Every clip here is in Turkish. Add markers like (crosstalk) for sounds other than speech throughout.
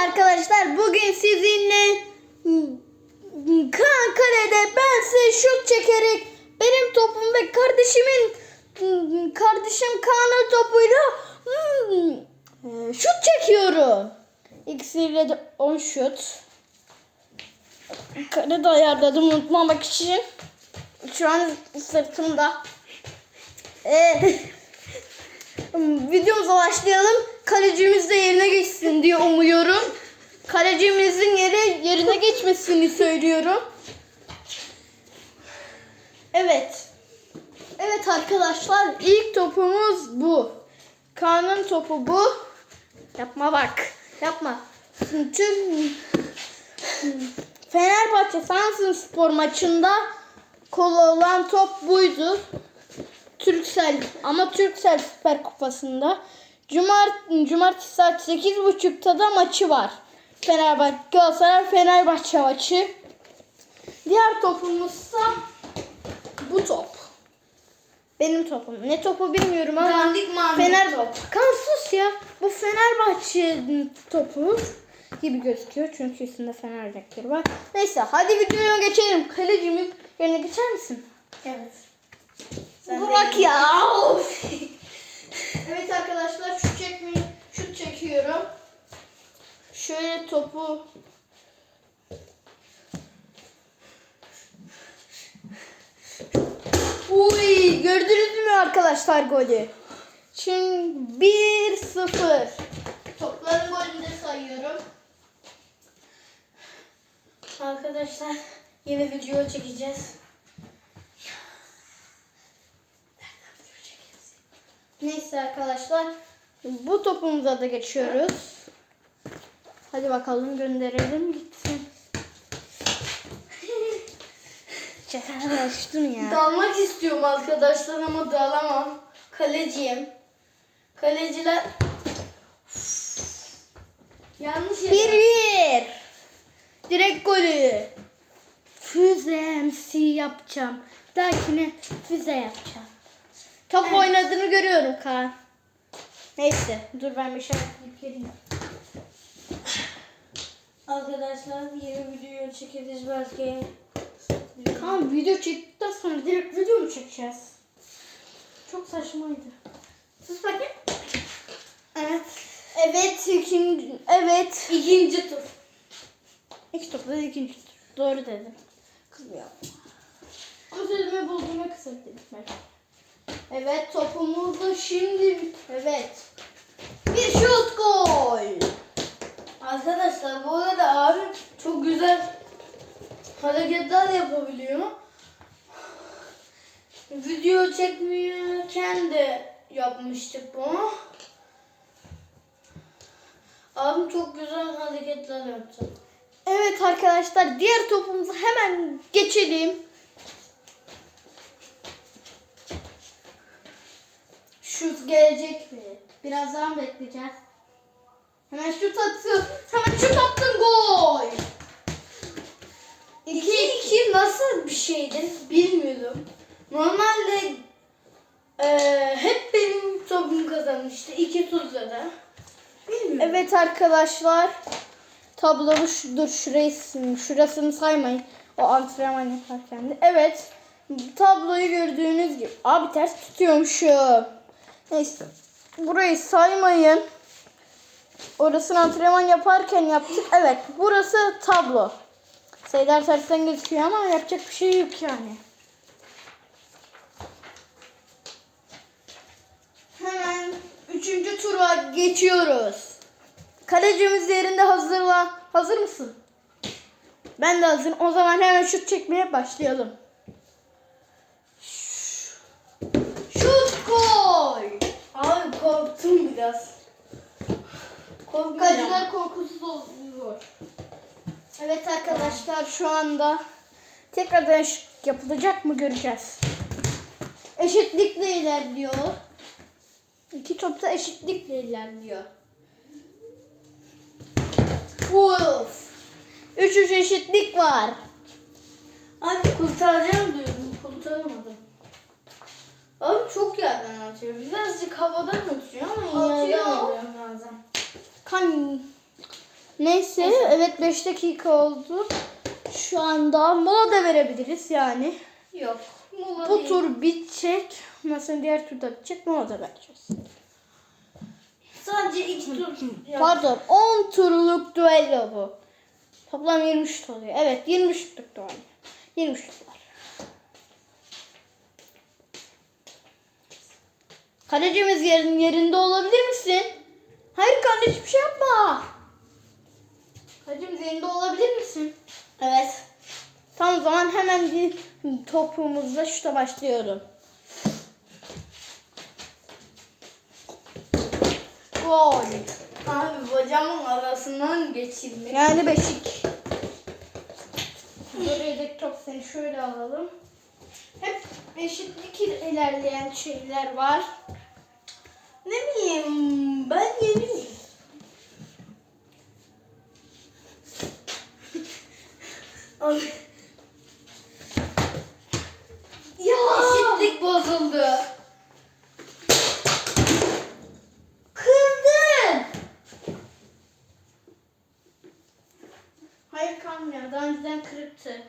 arkadaşlar bugün sizinle Kaan Kale'de ben size şut çekerek benim topum ve kardeşimin kardeşim Kaan'ın topuyla hmm, şut çekiyorum. İkisiyle de 10 şut. Kale de ayarladım unutmamak için. Şu an sırtımda. Evet. (laughs) Videomuza başlayalım. Kalecimiz de yerine geçsin diye umuyorum. Kalecimizin yere yerine geçmesini söylüyorum. Evet. Evet arkadaşlar ilk topumuz bu. Kaan'ın topu bu. Yapma bak. Yapma. Tüm Fenerbahçe Samsun Spor maçında kola olan top buydu. Türksel ama Türksel Süper Kupası'nda. Cumart Cumartesi saat 8.30'da da maçı var. Fenerbahçe Galatasaray Fenerbahçe maçı. Diğer topumuzsa bu top. Benim topum. Ne topu bilmiyorum ama Dandik Fener top. Kan sus ya. Bu Fenerbahçe topu gibi gözüküyor. Çünkü üstünde Fener renkleri var. Neyse hadi videoya geçelim. Kalecimiz yerine geçer misin? Evet. Burak ya. Evet arkadaşlar şut çekmeyi şut çekiyorum. Şöyle topu Uy gördünüz mü arkadaşlar golü? Şimdi 1-0. Topların golünü de sayıyorum. Arkadaşlar yine video çekeceğiz. Neyse arkadaşlar bu topumuza da geçiyoruz. Hadi bakalım gönderelim gitsin. Çakallaştım ya. Dalmak istiyorum arkadaşlar ama dalamam. Kaleciyim. Kaleciler yanlış yere. Bir bir. Direkt golü. Füzemsi yapacağım. Dakine füze yapacağım. Top oynadığını görüyorum Kaan. Neyse dur ben bir şey yapayım geleyim. Arkadaşlar yeni video çekeceğiz belki. Kaan video çektikten sonra direkt video mu çekeceğiz? Çok saçmaydı. Sus bakayım. Evet. Evet ikinci evet. İkinci tur. İlk topla ikinci tur. Doğru dedim. Kızmıyor. Ama sözümü bulduğuma kısa dedim ben. Evet topumuz da şimdi. Evet. Bir şut gol. Arkadaşlar bu arada abim çok güzel hareketler yapabiliyor. Video çekmiyorken de yapmıştık bunu. Abim çok güzel hareketler yaptı. Evet arkadaşlar diğer topumuza hemen geçelim. Şut gelecek mi? Birazdan bekleyeceğiz. Hemen şut atıyor. Hemen şut attın gol. 2-2 nasıl bir şeydi bilmiyorum. Normalde eee, hep benim topum kazanmıştı. iki turda da. Bilmiyorum. Evet arkadaşlar. Tablomu şu, dur şurayı şurasını saymayın. O antrenman yaparken de. Evet. Tabloyu gördüğünüz gibi. Abi ters tutuyormuşum. Neyse. Burayı saymayın. Orasını antrenman yaparken yaptık. Evet. Burası tablo. Sayılar tersten gözüküyor ama yapacak bir şey yok yani. Hemen üçüncü tura geçiyoruz. Kalecimiz yerinde hazırla. Hazır mısın? Ben de hazırım. O zaman hemen şut çekmeye başlayalım. Şut gol. Abi korktum biraz. Kaleciler korkusuz oluyor. Evet arkadaşlar şu anda tekrardan şut yapılacak mı göreceğiz. Eşitlikle ilerliyor. İki top da eşitlikle ilerliyor. Uf. Üç üç eşitlik var. Abi kurtaracağım diyordum. Kurtaramadım. Abi çok yerden atıyor. Birazcık havadan atıyor ama Atıyor. yerden atıyor bazen. Kan Neyse evet 5 dakika oldu. Şu anda mola da verebiliriz yani. Yok. Mola Bu değil. tur bitecek. Mesela diğer turda bitecek. Mola da vereceğiz. Sadece iki tur. Pardon 10 turluk duello bu. Toplam 23 tur oluyor. Evet 23 turluk duello. 23 tur var. Kalecimiz yerin yerinde olabilir misin? Hayır kardeşim bir şey yapma. Kalecimiz yerinde olabilir misin? Evet. Tamam o zaman hemen bir topumuzla şuta başlıyorum. Gol. Abi bacağımın arasından geçirmek. Yani beşik. Buraya top seni şöyle alalım. Hep eşitlik ilerleyen şeyler var. Ne bileyim ben yeni miyim? Abi. Ya. Eşitlik bozuldu. Kırdın. Hayır kalmıyor. Daha önceden kırıktı.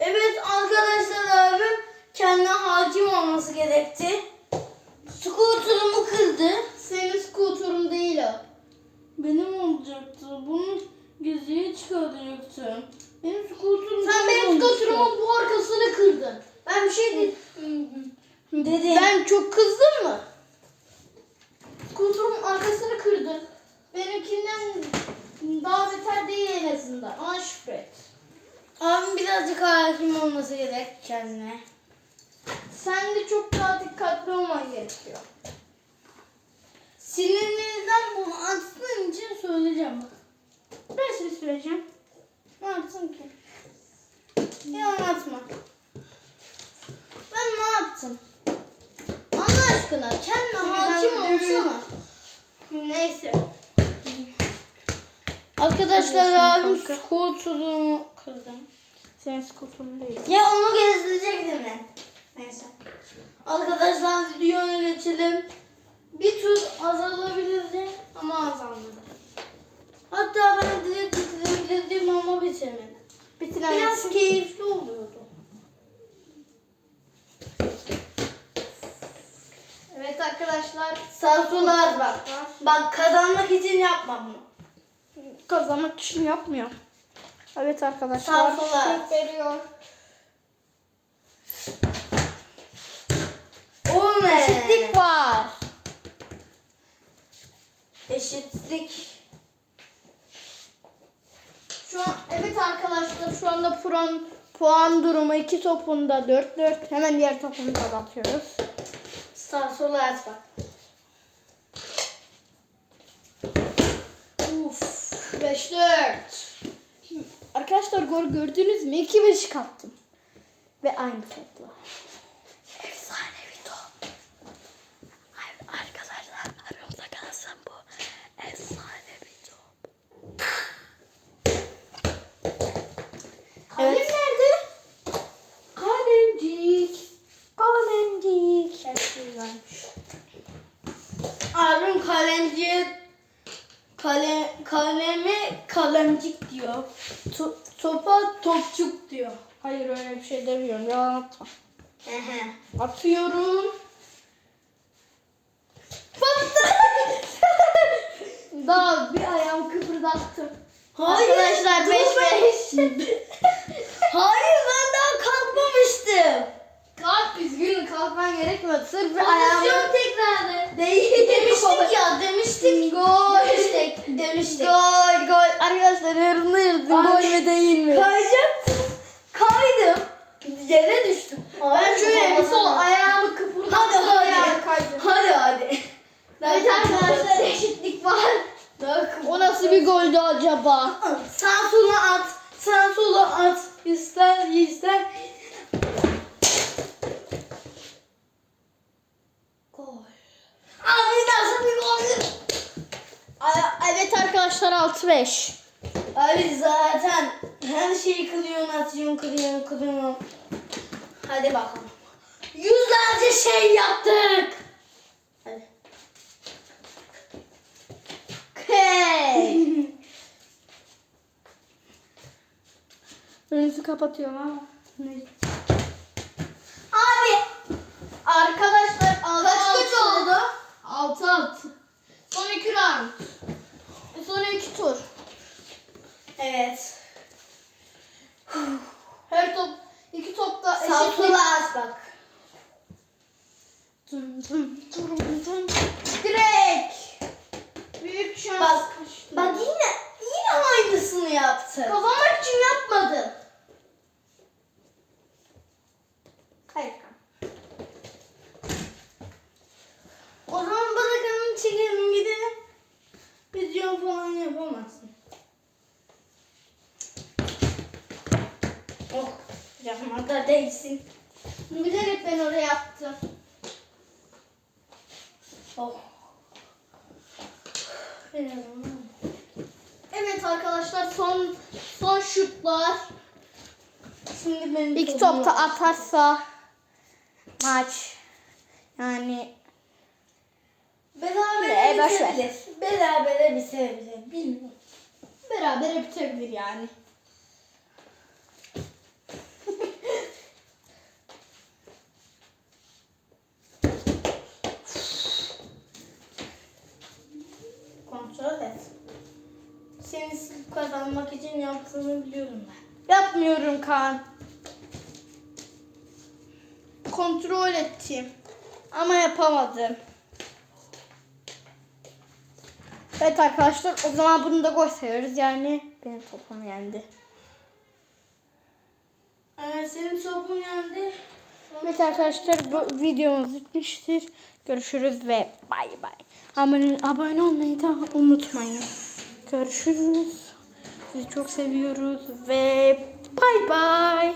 Evet arkadaşlar abim kendine hakim olması gerekti. Skuterumu kırdı. Senin skuturun değil o. Benim olacaktı. Bunu geziye çıkaracaktım. Benim skuterum Sen benim skuturumun bu arkasını kırdın. Ben bir şey değil. Dedim. Ben çok kızdım mı? Skuturumun arkasını kırdın. Benimkinden daha beter değil en azından. Ama şükret. Abim birazcık hakim olması gerek kendine. Sen de çok daha dikkatli olman gerekiyor. Sinirlerinizden bunu attığın için söyleyeceğim bak. Ben size söyleyeceğim. Ne yaptın ki? Yalan atma. Ben ne yaptım? Allah aşkına kendine hakim olsana. Neyse. Arkadaşlar abim skuterumu kırdı. Senin skuturun değil. Ya onu gezdirecektim ben. Neyse. Arkadaşlar videoya geçelim. Bir tur azalabilirdi ama azalmadı. Hatta ben direkt bitirebilirdim ama bitirmedim. Bitiren Biraz keyifli oluyordu. Evet arkadaşlar. Sansular bak. Bak kazanmak için yapma bunu. Kazanmak için yapmıyor. Evet arkadaşlar. Sansular. Şut veriyor. O ne? Eşitlik var. Eşitlik. Şu an evet arkadaşlar şu anda puan puan durumu iki topunda 4-4. Hemen diğer topumuza atıyoruz. Sağ sola at bak. Uf 5-4. Arkadaşlar gol gördünüz mü? 2-5 kaptım. Ve aynı topla. Efsane bir top. Arkadaşlar aramda kalsın bu. Efsane bir top. Kalem Evet. nerede? Kalemcik. Kalemcik. Her şey varmış. Abim kalemciye kale, kaleme kalemcik diyor. To- topa topçuk diyor. Hayır öyle bir şey demiyorum. Yalan atma. Atıyorum. (laughs) Daha bir ayağımı kıpırdattım. Hayır, Arkadaşlar dur 5 be. 5. Hayır ben daha kalkmamıştım. Kalk üzgünüm kalkman gerekmiyor. Sırf bir ayağımı... Pozisyon tekrarı. Değil. Demiştik ya demiştik. Gol. Demiştik. Demiştik. Gol gol. Arkadaşlar yarın yarın Ay. gol mü değil mi? Kayacaktım. Kaydım. Yere düştüm. Ben şöyle bir sol Hadi ayağımı kıpırdattım. hadi. ayağa kaydım. Hadi hadi. Evet arkadaşlar eşitlik var. O nasıl bir goldü acaba? Sağ sola at. Sağ sola at. İster ister. Gol. Abi nasıl bir gol? Evet arkadaşlar 6-5. Abi zaten her şeyi kılıyorsun, atıyorsun, kılıyorsun, kılıyorsun. Hadi bakalım. Yüzlerce şey yaptık. Hadi. Hey. Önünüzü kapatıyorum ama. Ne? Abi Arkadaşlar altı kaç altı. kaç oldu? Altı altı. Son iki round. Son iki tur. Evet. Her top iki topta Sağ eşit. sola az bak. Dın dın dın dın. Direkt. Büyük şans. Bak, bak yine yine aynısını yaptı. Kazanmak için yapmadım. Hayır. O zaman bana kanını çekelim gidelim. Video falan yapamazsın. Oh, canıma da değsin. Bilerek ben oraya attım. Oh. Evet arkadaşlar son son şutlar. Şimdi benim İki topta atarsa maç yani Berabere Ne, bitebilir. Berabere bitebilir. Bilmiyorum. beraber bitebilir yani. (laughs) Kontrol et. Seni silip kazanmak için yaptığını biliyorum ben. Yapmıyorum Kaan. Kontrol ettim. Ama yapamadım. Evet arkadaşlar o zaman bunu da gol sayıyoruz. Yani benim topum yendi. Evet senin topun yendi. Evet arkadaşlar bu videomuz bitmiştir. Görüşürüz ve bay bay. Abone, abone olmayı da unutmayın. Görüşürüz. Sizi çok seviyoruz ve bay bay.